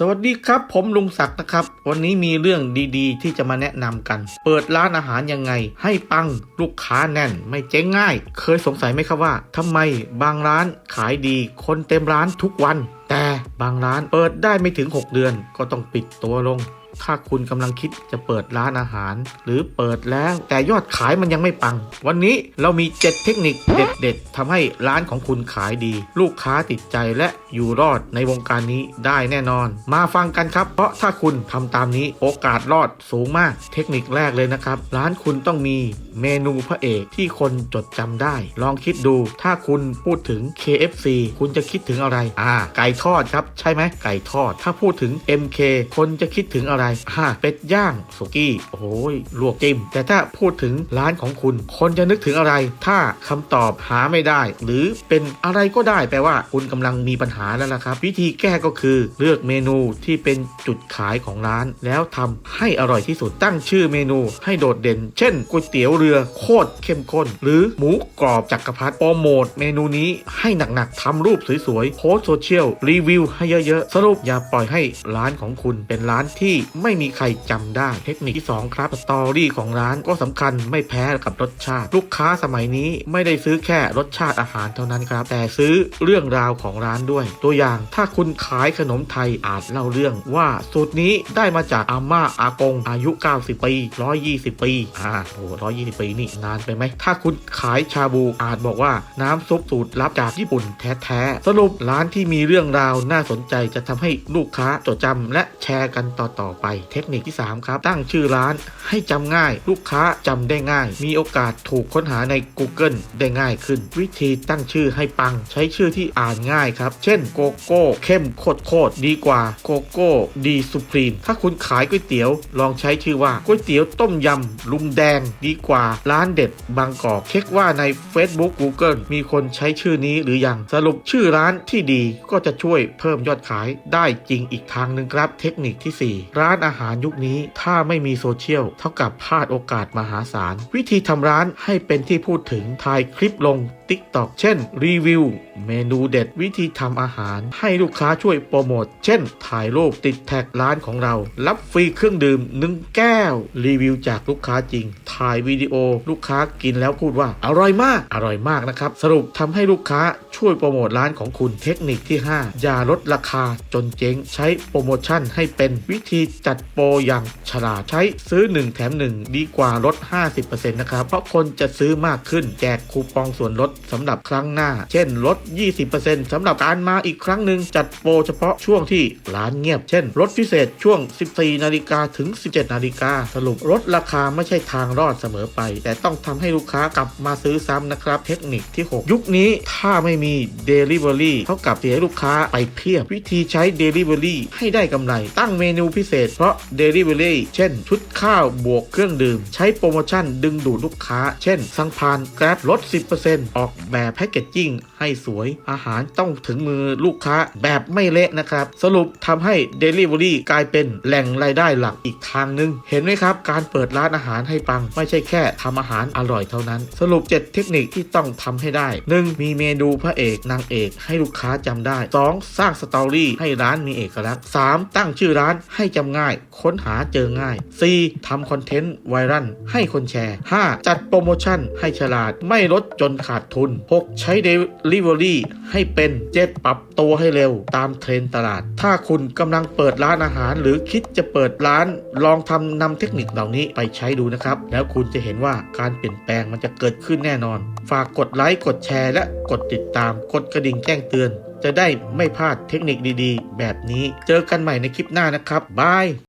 สวัสดีครับ ผมลุงศักดิ์นะครับ วันนี้มีเรื่องดีๆ ที่จะมาแนะนำกัน เปิดร้านอาหารยังไง ให้ปังลูกค้าแน่น ไม่เจ๊งง่าย เคยสงสัยไหมครับว่าทำไมบางร้านขายดี คนเต็มร้านทุกวัน แต่บางร้านเปิดได้ไม่ถึง 6 เดือนก็ต้องปิดตัวลง ถ้าคุณกำลังคิดจะเปิดร้านอาหาร หรือเปิดแล้วแต่ยอดขายมันยังไม่ปัง วันนี้เรามี 7 เทคนิคเด็ดๆทำให้ร้านของคุณขายดี ลูกค้าติดใจและอยู่รอดในวงการนี้ได้แน่นอน มาฟังกันครับ เพราะถ้าคุณทำตามนี้โอกาสรอดสูงมาก เทคนิคแรกเลยนะครับ ร้านคุณต้องมีเมนูพระเอกที่คนจดจำได้ ลองคิดดู ถ้าคุณพูดถึง KFC คุณจะคิดถึงอะไร อ่า ไก่ทอดครับ ใช่ไหมไก่ทอด ถ้าพูดถึง MK คนจะคิดถึงอะไรอ่าเป็ดย่างสุกี้โอ้ยลวกจิ้มแต่ถ้าพูดถึงร้านของคุณ คนจะนึกถึงอะไร ถ้าคำตอบหาไม่ได้ หรือเป็นอะไรก็ได้แปลว่าคุณกำลังมีปัญหาแล้วล่ะครับ วิธีแก้ก็คือเลือกเมนูที่เป็นจุดขายของร้าน แล้วทำให้อร่อยที่สุดตั้งชื่อเมนูให้โดดเด่น เช่นก๋วยเตี๋ยวเรือโคตรเข้มข้น หรือหมูกรอบจักรพรรดิโปรโมทเมนูนี้ให้หนักๆทำรูปสวยๆโพสโซเชียลรีวิวให้เยอะๆ สรุปอย่าปล่อยให้ร้านของคุณเป็นร้านที่ไม่มีใครจำได้ เทคนิคที่ 2 ครับสตอรี่ของร้านก็สำคัญไม่แพ้กับรสชาติ ลูกค้าสมัยนี้ไม่ได้ซื้อแค่รสชาติอาหารเท่านั้นครับ แต่ซื้อเรื่องราวของร้านด้วย ตัวอย่างถ้าคุณขายขนมไทยอาจเล่าเรื่องว่าสูตรนี้ได้มาจากอาม่าอากง อายุ 90 ปี 120 ปีอ่าโอ้ร้อยยี่สิบปีนี่นานไปไหมถ้าคุณขายชาบูอาจบอกว่าน้ำซุปสูตรลับจากญี่ปุ่นแท้ๆสรุปร้านที่มีเรื่องราวน่าสนใจจะทำให้ลูกค้าจดจำและแชร์กันต่อๆไปเทคนิคที่ 3 ครับ ตั้งชื่อร้านให้จำง่าย ลูกค้าจำได้ง่าย มีโอกาสถูกค้นหาใน Google ได้ง่ายขึ้น วิธีตั้งชื่อให้ปัง ใช้ชื่อที่อ่านง่ายครับ เช่นโกโก้เข้มโคตรโคตรดีกว่าโกโก้ดีสุพรีมถ้าคุณขายก๋วยเตี๋ยว ลองใช้ชื่อว่าก๋วยเตี๋ยวต้มยำลุงแดงดีกว่าร้านเด็ดบางกอกเช็คว่าใน Facebook Google มีคนใช้ชื่อนี้หรือยังสรุปชื่อร้านที่ดีก็จะช่วยเพิ่มยอดขายได้จริงอีกทางหนึ่งครับ เทคนิคที่ 4 ร้านอาหารยุคนี้ ถ้าไม่มีโซเชียลเท่ากับพลาดโอกาสมหาศาล วิธีทำร้านให้เป็นที่พูดถึงถ่ายคลิปลง TikTok เช่น รีวิว เมนูเด็ดวิธีทำอาหาร ให้ลูกค้าช่วยโปรโมท เช่น ถ่ายรูปติดแท็กร้านของเรา รับฟรีเครื่องดื่ม1แก้ว รีวิวจากลูกค้าจริง ถ่ายวิดีโอ ลูกค้ากินแล้วพูดว่า อร่อยมาก อร่อยมากนะครับ สรุปทำให้ลูกค้า ช่วยโปรโมทร้านของคุณเทคนิคที่ 5 อย่าลดราคาจนเจ๊ง ใช้โปรโมชั่นให้เป็นวิธีจัดโปรอย่างฉลาดใช้ซื้อ 1 แถม 1 ดีกว่าลด 50%นะครับ เพราะคนจะซื้อมากขึ้นแจกคูปองส่วนลดสำหรับครั้งหน้า เช่นลด 20%สำหรับการมาอีกครั้งหนึ่งจัดโปรเฉพาะช่วงที่ร้านเงียบ เช่นลดพิเศษช่วง 14 นาฬิกาถึง 17 นาฬิกาสรุปลดราคาไม่ใช่ทางรอดเสมอไป แต่ต้องทำให้ลูกค้ากลับมาซื้อซ้ำนะครับ เทคนิคที่ 6 ยุคนี้ถ้าไม่มี Delivery เท่ากับเสียลูกค้าไปเพียบ วิธีใช้ Delivery ให้ได้กำไร ตั้งเมนูพิเศษเพราะ Delivery เช่น ชุดข้าวบวกเครื่องดื่ม ใช้โปรโมชั่นดึงดูดลูกค้า เช่น สั่งผ่าน Grab ลด 10%ออกแบบแพ็กเกจจิ้งให้สวยอาหารต้องถึงมือลูกค้าแบบไม่เละนะครับ สรุปทำให้ Delivery กลายเป็นแหล่งรายได้หลักอีกทางหนึ่งเห็นไหมครับ การเปิดร้านอาหารให้ปัง ไม่ใช่แค่ทำอาหารอร่อยเท่านั้น สรุป 7 เทคนิคที่ต้องทำให้ได้ 1. มีเมนูพระเอกนางเอกให้ลูกค้าจำได้ 2. สร้างสตอรี่ให้ร้านมีเอกลักษณ์ 3. ตั้งชื่อร้านให้จำง่าย ค้นหาเจอง่าย 4. ทำคอนเทนต์ไวรัลให้คนแชร์ 5. จัดโปรโมชั่นให้ฉลาดไม่ลดจนขาดทุน 6. ใช้ Delivery ให้เป็น 7. ปรับตัวให้เร็วตามเทรนตลาด ถ้าคุณกำลังเปิดร้านอาหาร หรือคิดจะเปิดร้านลองทำนำเทคนิคเหล่านี้ไปใช้ดูนะครับ แล้วคุณจะเห็นว่าการเปลี่ยนแปลงมันจะเกิดขึ้นแน่นอน ฝากกดไลค์กดแชร์และกดติดตามามกดกระดิ่งแจ้งเตือน จะได้ไม่พลาดเทคนิคดีๆ แบบนี้ เจอกันใหม่ในคลิปหน้านะครับบาย